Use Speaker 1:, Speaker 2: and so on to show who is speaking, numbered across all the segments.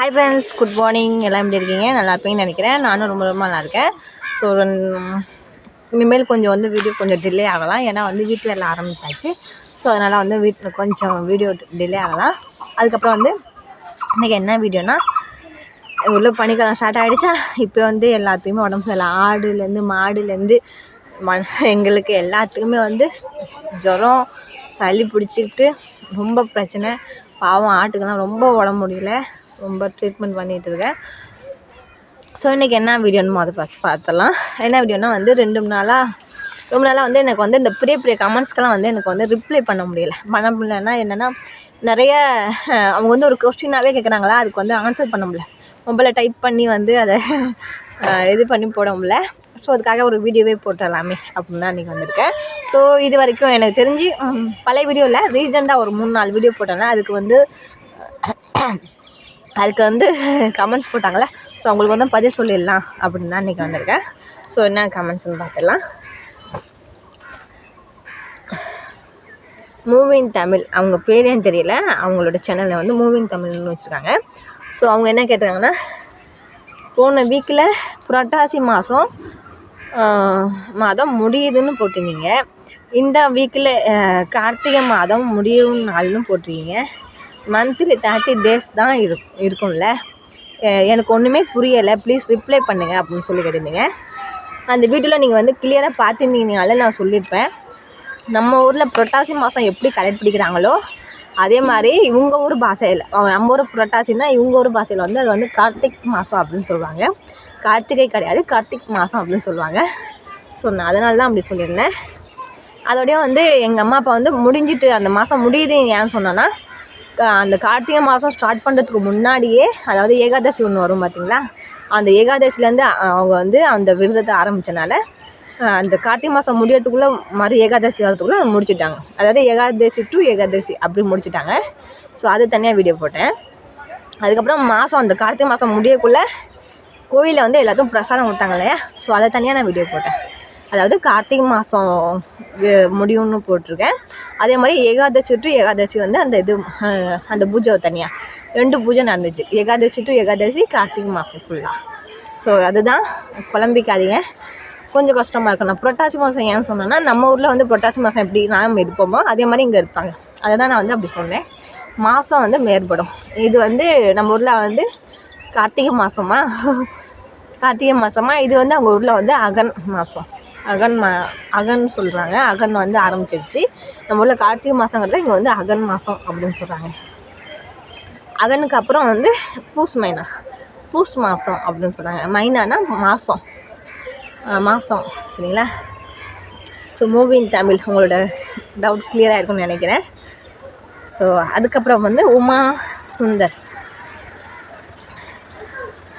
Speaker 1: Hi friends good morning எல்லாம் எப்படி இருக்கீங்க? நல்லா இருப்பீங்கன்னு நினைக்கிறேன். நானும் ரொம்ப ரொம்ப நல்லா இருக்கேன். ஸோ இனிமேல் கொஞ்சம் வந்து வீடியோ கொஞ்சம் டிலே ஆகலாம். ஏன்னா வந்து வீட்டில் எல்லாம் ஆரம்பிச்சாச்சு. ஸோ அதனால் வந்து வீட்டில் கொஞ்சம் வீடியோ டிலே ஆகலாம். அதுக்கப்புறம் வந்து இன்றைக்கி என்ன வீடியோனா உள்ள பனிக்காலம் ஸ்டார்ட் ஆகிடுச்சா இப்போ வந்து எல்லாத்துக்குமே உடம்பு சரியில்லை. ஆடுலேருந்து மாடுலேருந்து ம எங்களுக்கு எல்லாத்துக்குமே வந்து ஜுரம் சளி பிடிச்சிக்கிட்டு ரொம்ப பிரச்சனை. பாவம் ஆட்டுக்கெல்லாம் ரொம்ப உடம்பு முடியல. ரொம்ப ட்ரீட்மெண்ட் பண்ணிகிட்டு இருக்கேன் ஸோ இன்றைக்கி என்ன வீடியோன்னு அதை பார்த்து பார்த்தலாம் என்ன வீடியோனா வந்து ரெண்டு மூணு நாளாக ரொம்ப நாளாக வந்து எனக்கு வந்து இந்த பெரிய பெரிய கமெண்ட்ஸ்க்கெல்லாம் வந்து எனக்கு வந்து ரிப்ளை பண்ண முடியல. பண்ண முடியலன்னா என்னென்னா நிறைய அவங்க வந்து ஒரு கொஸ்டினாகவே கேட்குறாங்களா அதுக்கு வந்து ஆன்சர் பண்ண முடியல. மொபைலில் டைப் பண்ணி வந்து அதை இது பண்ணி போட முடியல. ஸோ அதுக்காக ஒரு வீடியோவே போட்டுடலாமே அப்படின்னு தான் இன்றைக்கி வந்திருக்கேன். ஸோ இது வரைக்கும் எனக்கு தெரிஞ்சு பழைய வீடியோவில் ரீசெண்டாக ஒரு மூணு நாலு வீடியோ போட்டேன்னா அதுக்கு வந்து அதுக்கு வந்து கமெண்ட்ஸ் போட்டாங்களே. ஸோ அவங்களுக்கு வந்து பதில் சொல்லிடலாம் அப்படின்னு தான் இன்றைக்கி வந்திருக்கேன். ஸோ என்ன கமெண்ட்ஸ்னு பார்த்துடலாம். மூவிங் தமிழ் அவங்க பேர் ஏன்னு தெரியல? அவங்களோட சேனலில் வந்து மூவிங் தமிழ்னு வச்சுருக்காங்க. ஸோ அவங்க என்ன கேட்டிருக்காங்கன்னா போன வீக்கில் புரட்டாசி மாதம் மாதம் முடியுதுன்னு போட்டிருந்தீங்க. இந்த வீக்கில் கார்த்திகை மாதம் முடியும் நாள்னு போட்டிருக்கீங்க. மந்த்லி தேர்ட்டி டேஸ் தான் இரு இருக்கும்ல. எனக்கு ஒன்றுமே புரியலை. ப்ளீஸ் ரிப்ளை பண்ணுங்கள் அப்படின்னு சொல்லி கேட்டிருந்தீங்க. அந்த வீடியோவில் நீங்கள் வந்து கிளியராக பார்த்துருந்தீங்கனால நான் சொல்லியிருப்பேன். நம்ம ஊரில் புரட்டாசி மாதம் எப்படி கடைப்பிடிக்கிறாங்களோ அதே மாதிரி இவங்க ஊர் பாஷையில் அவங்க நம்ம ஊர் புரட்டாசின்னா இவங்க ஊர் பாஷையில் வந்து அது வந்து கார்த்திக் மாதம் அப்படின்னு சொல்லுவாங்க. கார்த்திகை கிடையாது கார்த்திக் மாதம் அப்படின்னு சொல்லுவாங்க. ஸோ நான் அதனால தான் அப்படி சொல்லியிருந்தேன். அதோடய வந்து எங்கள் அம்மா அப்பா வந்து முடிஞ்சிட்டு அந்த மாதம் முடியுது ஏன் சொன்னேன்னா அந்த கார்த்திகை மாதம் ஸ்டார்ட் பண்ணுறதுக்கு முன்னாடியே அதாவது ஏகாதசி ஒன்று வரும் பார்த்தீங்களா அந்த ஏகாதசிலேருந்து அவங்க வந்து அந்த விரதத்தை ஆரம்பித்தனால அந்த கார்த்திகை மாதம் முடியறதுக்குள்ளே மறு ஏகாதசி வரதுக்குள்ளே முடிச்சுட்டாங்க. அதாவது ஏகாதசி டு ஏகாதசி அப்படி முடிச்சுட்டாங்க. ஸோ அது தனியாக வீடியோ போட்டேன். அதுக்கப்புறம் மாதம் அந்த கார்த்திகை மாதம் முடியக்குள்ளே கோயிலில் வந்து எல்லாத்துக்கும் பிரசாதம் கொடுத்தாங்க இல்லையா? ஸோ அதை தனியாக நான் வீடியோ போட்டேன். அதாவது கார்த்திகை மாதம் முடியும்னு போட்டிருக்கேன். அதே மாதிரி ஏகாதசி டு ஏகாதசி வந்து அந்த இது அந்த பூஜை தனியாக ரெண்டு பூஜை நடந்துச்சு. ஏகாதசி டு ஏகாதசி கார்த்திகை மாதம் ஃபுல்லாக ஸோ அதுதான். குழம்பிக்காதீங்க. கொஞ்சம் கஷ்டமாக இருக்கும் நான் புரட்டாசி மாதம் ஏன் சொன்னேன்னா நம்ம ஊரில் வந்து புரட்டாசி மாதம் எப்படி நாம் இருப்போமோ அதே மாதிரி இங்கே இருப்பாங்க. அதை தான் நான் வந்து அப்படி சொன்னேன். மாதம் வந்து மேற்படும். இது வந்து நம்ம ஊரில் வந்து கார்த்திகை மாதமா? கார்த்திகை மாதமா? இது வந்து அவங்க ஊரில் வந்து அகன் மாதம். அகன் மா அகன் சொல்கிறாங்க அகன் வந்து ஆரம்பிச்சிருச்சு. நம்ம ஊரில் கார்த்திகை மாதங்கிறத இங்கே வந்து அகன் மாதம் அப்படின்னு சொல்கிறாங்க அகனுக்கு அப்புறம் வந்து பூஸ் மைனா. பூஸ் மாதம் அப்படின்னு சொல்கிறாங்க மைனானா மாதம் மாதம் சரிங்களா? ஸோ மூவிங் தமிழ் உங்களோட டவுட் கிளியராக இருக்கும்னு நினைக்கிறேன். ஸோ அதுக்கப்புறம் வந்து உமா சுந்தர்.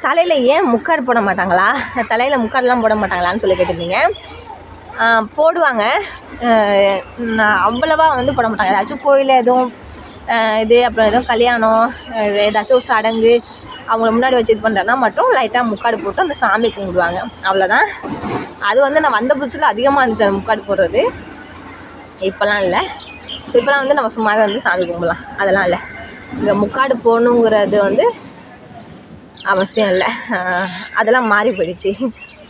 Speaker 1: தலையில் ஏன் முக்காடு போட மாட்டாங்களா? தலையில் முக்காடுலாம் போட மாட்டாங்களான்னு சொல்லி கேட்டிருந்தீங்க. போடுவாங்க. நான் அவ்வளவா வந்து போட மாட்டாங்க. ஏதாச்சும் கோயில் எதுவும் இது அப்புறம் எதுவும் கல்யாணம் ஏதாச்சும் ஒரு சடங்கு அவங்கள முன்னாடி வச்சு இது பண்ணுறேன்னா மட்டும் லைட்டாக முக்காடு போட்டு அந்த சாமி கும்பிடுவாங்க. அவ்வளோதான் அது வந்து நான் வந்த புதுசில் அதிகமாக இருந்துச்சு அந்த முக்காடு போடுறது. இப்போலாம் இல்லை. இப்போலாம் வந்து நம்ம சும்மாவே வந்து சாமி கும்பிடலாம். அதெல்லாம் இல்லை. இங்கே முக்காடு போகணுங்கிறது வந்து அவசியம் இல்லை. அதெல்லாம் மாறி போயிடுச்சு.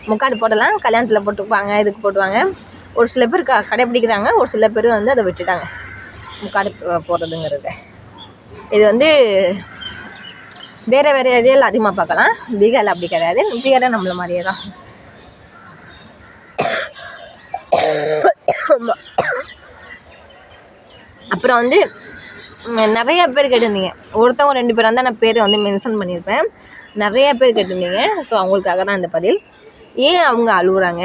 Speaker 1: முக்காடு போடலாம். கல்யாணத்தில் போட்டுப்பாங்க இதுக்கு போட்டுவாங்க. ஒரு சில பேர் க கடைப்பிடிக்கிறாங்க ஒரு சில பேர் வந்து அதை விட்டுட்டாங்க. முக்காடு போடுறதுங்கிறத. இது வந்து வேறு வேறு ஏரியாவில் அதிகமாக பார்க்கலாம். பீகாரில் அப்படி கிடையாது. பீகாரில் நம்மள மாதிரியே தான். அப்புறம் வந்து நிறைய பேர் கேட்டிருந்தீங்க. ஒருத்தவங்க ரெண்டு பேர் தான் நான் பேரை வந்து மென்ஷன் பண்ணியிருப்பேன். நிறைய பேர் கேட்டிருந்தீங்க. ஸோ அவங்களுக்காக தான் இந்த பதில். ஏன் அவங்க அழுகுறாங்க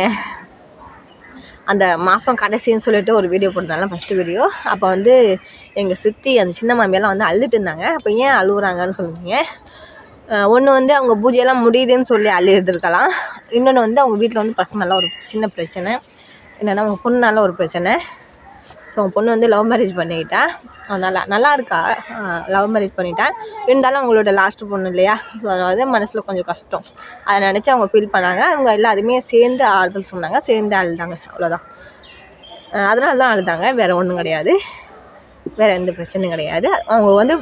Speaker 1: அந்த மாதம் கடைசின்னு சொல்லிட்டு ஒரு வீடியோ போட்டாலும் ஃபஸ்ட்டு வீடியோ அப்போ வந்து எங்கள் சித்தி அந்த சின்ன மாமியெல்லாம் வந்து அழுதுட்டு இருந்தாங்க. அப்போ ஏன் அழுகுறாங்கன்னு சொல்லுவீங்க ஒன்று வந்து அவங்க பூஜையெல்லாம் முடியுதுன்னு சொல்லி அழுதுருக்கலாம். இன்னொன்று வந்து அவங்க வீட்டில் வந்து பசங்களாம் ஒரு சின்ன பிரச்சனை. என்னென்னா அவங்க பொண்ணால ஒரு பிரச்சனை. ஸோ பொண்ணு வந்து லவ் மேரேஜ் பண்ணிக்கிட்டேன் அதனால் நல்லா இருக்கா? லவ் மேரேஜ் பண்ணிட்டேன் இருந்தாலும் அவங்களோட லாஸ்ட் பொண்ணு இல்லையா? ஸோ அதனால மனசில் கொஞ்சம் கஷ்டம். அதை நினச்சி அவங்க ஃபீல் பண்ணாங்க. அவங்க எல்லாருமே சேர்ந்து ஆறுதல் சொன்னாங்க. சேர்ந்து அழுதாங்க. அவ்வளோதான் அதனால தான் அழுதாங்க. வேறு ஒன்றும் கிடையாது. வேறு எந்த பிரச்சனையும் கிடையாது. அவங்க வந்து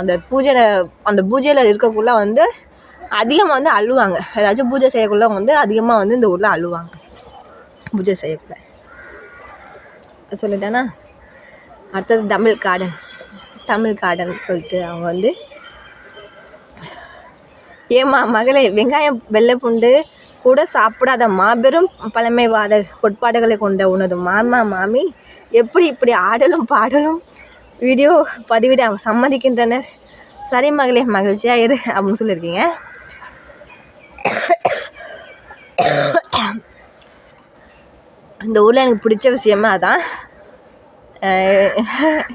Speaker 1: அந்த பூஜையில் அந்த பூஜையில் இருக்கக்குள்ளே வந்து அதிகமாக வந்து அழுவாங்க. ஏதாச்சும் பூஜை செய்யக்குள்ள வந்து அதிகமாக வந்து இந்த ஊரில் அழுவாங்க. பூஜை செய்யக்குள்ள. சொல்லிட்டேன்னா அடுத்தது தமிழ் கார்டன் தமிழ் கார்டன் சொல்லிட்டு அவங்க வந்து ஏம்மா மகளே வெங்காயம் வெள்ளை பூண்டு கூட சாப்பிடாத மாபெரும் பழமைவாத கோட்பாடுகளை கொண்ட உனது மாமா மாமி எப்படி இப்படி ஆடலும் பாடலும் வீடியோ பதிவிட சம்மதிக்கின்றனர்? சரி மகளே மகிழ்ச்சியாக இரு அப்படின்னு சொல்லியிருக்கீங்க. இந்த ஊரில் எனக்கு பிடிச்ச விஷயமே அதான்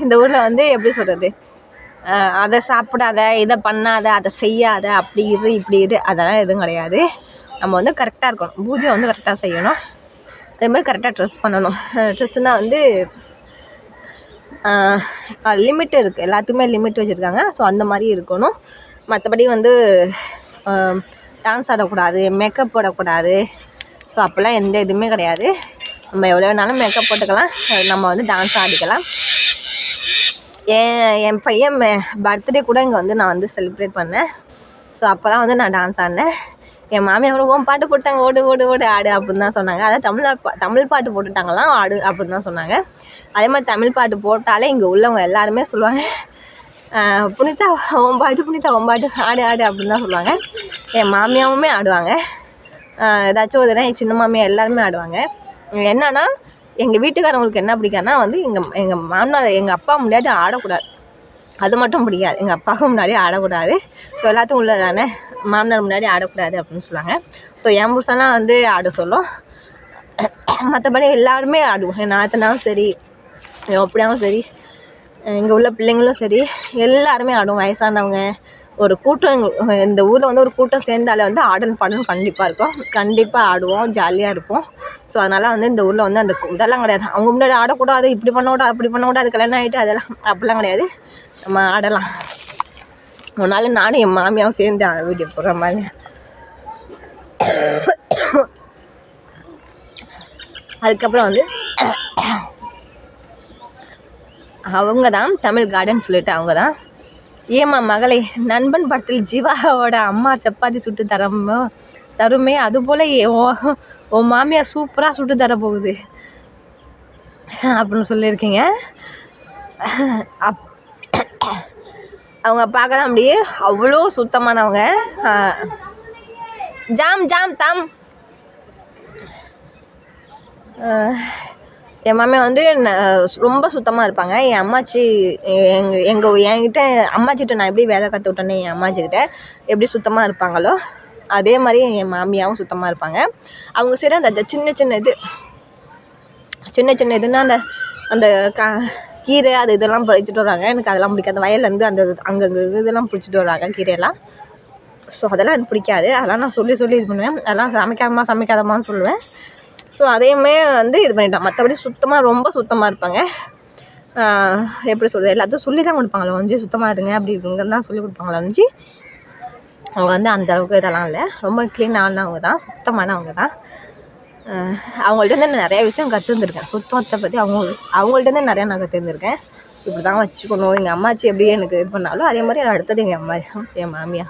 Speaker 1: இந்த ஊரில் வந்து எப்படி சொல்கிறது அதை சாப்பிடாத இதை பண்ணாத அதை செய்யாத அப்படி இரு இப்படி இரு அதெல்லாம் எதுவும் கிடையாது. நம்ம வந்து கரெக்டாக இருக்கணும். பூஜை வந்து கரெக்டாக செய்யணும். அதே மாதிரி கரெக்டாக ட்ரெஸ் பண்ணணும். ட்ரெஸ்ஸுனால் வந்து லிமிட் இருக்குது எல்லாத்துக்குமே லிமிட் வச்சுருக்காங்க. ஸோ அந்த மாதிரி இருக்கணும். மற்றபடி வந்து டான்ஸ் ஆடக்கூடாது மேக்கப் போடக்கூடாது. ஸோ அப்போல்லாம் எந்த இதுவுமே கிடையாது. நம்ம எவ்வளோ வேணாலும் மேக்கப் போட்டுக்கலாம். நம்ம வந்து டான்ஸ் ஆடிக்கலாம். என் என் பையன் பர்த்டே கூட இங்கே வந்து நான் வந்து செலிப்ரேட் பண்ணேன். ஸோ அப்போ தான் வந்து நான் டான்ஸ் ஆடினேன். என் மாமியார் ஓன் பாட்டு போட்டாங்க ஓடு ஓடு ஓடு ஆடு அப்படின்னு தான் சொன்னாங்க. அதான் தமிழ் பா தமிழ் பாட்டு போட்டுட்டாங்களாம் ஆடு அப்படின்னு தான் சொன்னாங்க. அதே மாதிரி தமிழ் பாட்டு போட்டாலே இங்கே உள்ளவங்க எல்லாருமே சொல்லுவாங்க புனிதா ஓம் பாட்டு புனிதா ஓம் பாட்டு ஆடு ஆடு அப்படின்னு தான் சொல்லுவாங்க. என் மாமியாவுமே ஆடுவாங்க. ஏதாச்சும் ஒரு என் சின்ன மாமியா எல்லாருமே ஆடுவாங்க. என்னன்னா எங்கள் வீட்டுக்காரவங்களுக்கு என்ன பிடிக்காதுன்னா வந்து எங்கள் எங்கள் மாமனார் எங்கள் அப்பா முன்னாடி ஆடக்கூடாது. அது மட்டும் பிடிக்காது. எங்கள் அப்பாவுக்கு முன்னாடி ஆடக்கூடாது. ஸோ எல்லாத்துக்கும் உள்ளது தானே மாமனார் முன்னாடி ஆடக்கூடாது அப்படின்னு சொல்லுவாங்க. ஸோ என் புருஷன்லாம் வந்து ஆட சொல்லும். மற்றபடி எல்லாருமே ஆடுவோம். என் நாத்தனாவும் சரி என் அப்படியாவும் சரி இங்கே உள்ள பிள்ளைங்களும் சரி எல்லாருமே ஆடுவோம். வயசானவங்க ஒரு கூட்டம் இந்த ஊரில் வந்து ஒரு கூட்டம் சேர்ந்தாலே வந்து ஆடல் பாடல் கண்டிப்பாக இருக்கும். கண்டிப்பாக ஆடுவோம் ஜாலியாக இருப்போம். ஸோ அதனால் வந்து இந்த ஊரில் வந்து அந்த இதெல்லாம் கிடையாது. அவங்க முன்னாடி ஆடக்கூடாது இப்படி பண்ணக்கூடாது அப்படி பண்ணக்கூடாது கல்யாணம் ஆகிட்டு அதெல்லாம் அப்படிலாம் கிடையாது. நம்ம ஆடலாம். ஒரு நாள் நானும் என் மாமியாவும் சேர்ந்து ஆ- வீடியோ போடுற மாதிரி. அதுக்கப்புறம் வந்து அவங்க தான் தமிழ் கார்டன் சொல்லிட்டு அவங்க தான் ஏம்மா மகளே நண்பன் படத்தில் ஜீவாவோட அம்மா சப்பாத்தி சுட்டு தரமோ தருமே அதுபோல் ஓ- உன் மாமியார் சூப்பராக சுட்டு தர போகுது. அப்படின்னு சொல்லியிருக்கீங்க. அப் அவங்க பார்க்கலாம் அப்படியே அவ்வளோ சுத்தமானவங்க. ஜாம் ஜாம் தாம். என் மாமே வந்து ரொம்ப சுத்தமாக இருப்பாங்க. என் அம்மாச்சி எங்கள் எங்கள் என்கிட்ட அம்மாச்சிட்ட நான் எப்படி வேலை கற்று விட்டேன்னு என் அம்மாச்சிக்கிட்ட எப்படி சுத்தமாக இருப்பாங்களோ அதே மாதிரி என் மாமியாவும் சுத்தமாக இருப்பாங்க. அவங்க சரி அந்த சின்ன சின்ன இது சின்ன சின்ன இதுன்னா அந்த அந்த கா கீரை அது இதெல்லாம் பறிச்சுட்டு வராங்க. எனக்கு அதெல்லாம் பிடிக்காது. வயல்லேருந்து அந்த அங்கங்கே இதெல்லாம் பிடிச்சிட்டு வராங்க கீரையெல்லாம். ஸோ அதெல்லாம் எனக்கு பிடிக்காது. அதெல்லாம் நான் சொல்லி சொல்லி இது பண்ணுவேன். அதெல்லாம் சமைக்காதமா சமைக்காதமான்னு சொல்லுவேன். ஸோ அதையுமே வந்து இது பண்ணிட்டான் மற்றபடி சுத்தமாக ரொம்ப சுத்தமாக இருப்பாங்க. எப்படி சொல்கிறது எல்லாத்தையும் சொல்லி தான் கொடுப்பாங்களே? வந்து சுத்தமாக இருங்க அப்படி இருக்குங்கன்னு தான் சொல்லி கொடுப்பாங்களே? வந்து அவங்க வந்து அந்த அளவுக்கு இதெல்லாம் இல்லை. ரொம்ப க்ளீனானவங்க தான் சுத்தமானவங்க தான் அவங்கள்ட்ட இருந்து நான் நிறைய விஷயம் கற்றுருந்துருக்கேன் சுத்தத்தை பற்றி அவங்க அவங்கள்ட்ட இருந்து நிறையா நான் கற்றுருந்துருக்கேன் இப்படி தான் வச்சுக்கணும். எங்கள் அம்மாச்சி எப்படி எனக்கு இது பண்ணாலும் அதே மாதிரி அடுத்தது எங்கள் அம்மா என் மாமியா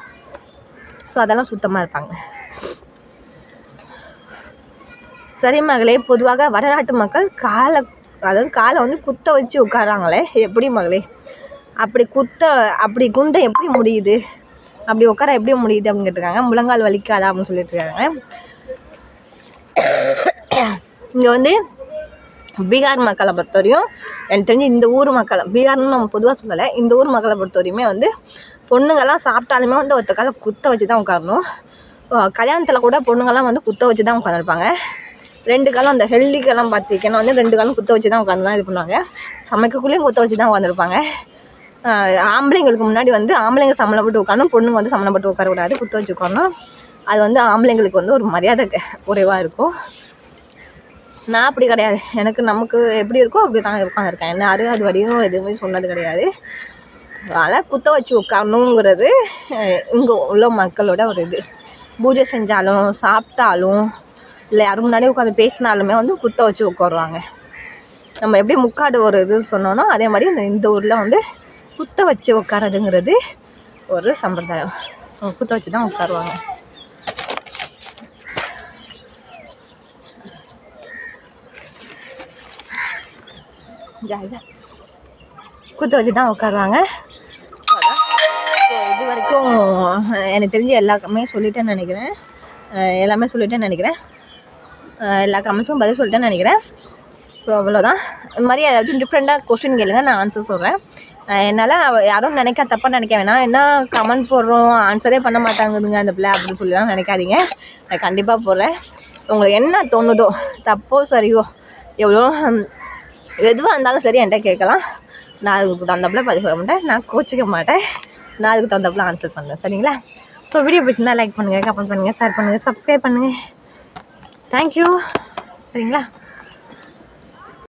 Speaker 1: ஸோ அதெல்லாம் சுத்தமாக இருப்பாங்க. சரி மகளே பொதுவாக வடநாட்டு மக்கள் காலை அதாவது காலை வந்து குத்த வச்சு உட்காராங்களே எப்படி மகளே? அப்படி குத்த அப்படி குந்த எப்படி முடியுது? அப்படி உட்கார எப்படி முடியுது அப்படின்னு கேட்டிருக்காங்க. முழங்கால் வலிக்காதா அப்படின்னு சொல்லிட்டு இருக்காங்க இங்கே வந்து பீகார் மக்களை பொறுத்தவரையும் எனக்கு தெரிஞ்சு இந்த ஊர் மக்களை பீகார்னு நம்ம பொதுவாக சொல்லலை இந்த ஊர் மக்களை பொறுத்தவரையுமே வந்து பொண்ணுங்கள்லாம் சாப்பிட்டாலுமே வந்து ஒருத்தக்கால குத்த வச்சு தான் உட்காரணும் கல்யாணத்தில் கூட பொண்ணுங்கள்லாம் வந்து குத்த வச்சு தான் உட்காந்துருப்பாங்க ரெண்டு காலம் அந்த ஹெல்திக்கெல்லாம் பார்த்திங்கன்னா வந்து ரெண்டு காலம் குத்த வச்சு தான் உட்காந்து தான் இது பண்ணுவாங்க. சமைக்கக்குள்ளேயும் குத்த வச்சு தான் உட்காந்துருப்பாங்க ஆம்பளைங்களுக்கு முன்னாடி வந்து ஆம்பளைங்க சம்மளம் போட்டு உட்காரணும் பொண்ணுங்க வந்து சம்மளம் போட்டு உட்காரக்கூடாது குத்த வச்சு உட்காரணும். அது வந்து ஆம்பளைங்களுக்கு வந்து ஒரு மரியாதை குறைவாக இருக்கும். நான் அப்படி கிடையாது. எனக்கு நமக்கு எப்படி இருக்கோ அப்படி தான் உட்காந்துருக்கேன் என்ன அது அது வரையும் எதுவுமே சொன்னது கிடையாது. அதனால் குத்த வச்சு உட்காரணுங்கிறது இங்கே உள்ள மக்களோட ஒரு இது. பூஜை செஞ்சாலும் சாப்பிட்டாலும் இல்லை யாரும் முன்னாடி உட்காந்து பேசினாலுமே வந்து குத்த வச்சு உட்காருவாங்க. நம்ம எப்படி முக்காடு ஒரு இது சொன்னோனோ அதே மாதிரி இந்த இந்த ஊரில் வந்து குத்த வச்சு உட்காரதுங்கிறது ஒரு சம்பிரதாயம். குத்த வச்சு தான் உட்காருவாங்க. குத்த வச்சு தான் உட்காருவாங்க. இது வரைக்கும் எனக்கு தெரிஞ்சு எல்லாமே சொல்லிட்டேன்னு நினைக்கிறேன். எல்லாமே சொல்லிட்டேன்னு நினைக்கிறேன். எல்லா கமெண்ட்ஸும் பதில் சொல்லிட்டேன்னு நினைக்கிறேன். ஸோ அவ்வளோதான் இது மாதிரி ஏதாச்சும் டிஃப்ரெண்ட்டாக கொஷின் கேளுங்க நான் ஆன்சர் சொல்கிறேன் என்னால் யாரும் நினைக்க தப்பாக நினைக்க வேணாம். என்ன கமெண்ட் போடுறோம் ஆன்சரே பண்ண மாட்டாங்குதுங்க அந்த பிள்ளை அப்படின்னு சொல்லிலாம் நினைக்காதீங்க. நான் கண்டிப்பாக போடுறேன். உங்களுக்கு என்ன தோணுதோ தப்போ சரியோ எவ்வளோ எதுவாக இருந்தாலும் சரி என்கிட்ட கேட்கலாம். நான் அதுக்கு தகுந்தாப்புல பதில் சொல்ல மாட்டேன். நான் கோச்சிக்க மாட்டேன். நான் அதுக்கு தகுந்தாப்புல ஆன்சர் பண்ணுறேன் சரிங்களா? ஸோ வீடியோ பிடிச்சிருந்தா லைக் பண்ணுங்கள் கமெண்ட் பண்ணுங்கள் ஷேர் பண்ணுங்கள் சப்ஸ்கிரைப் பண்ணுங்கள் தேங்க்யூ சரிங்களா?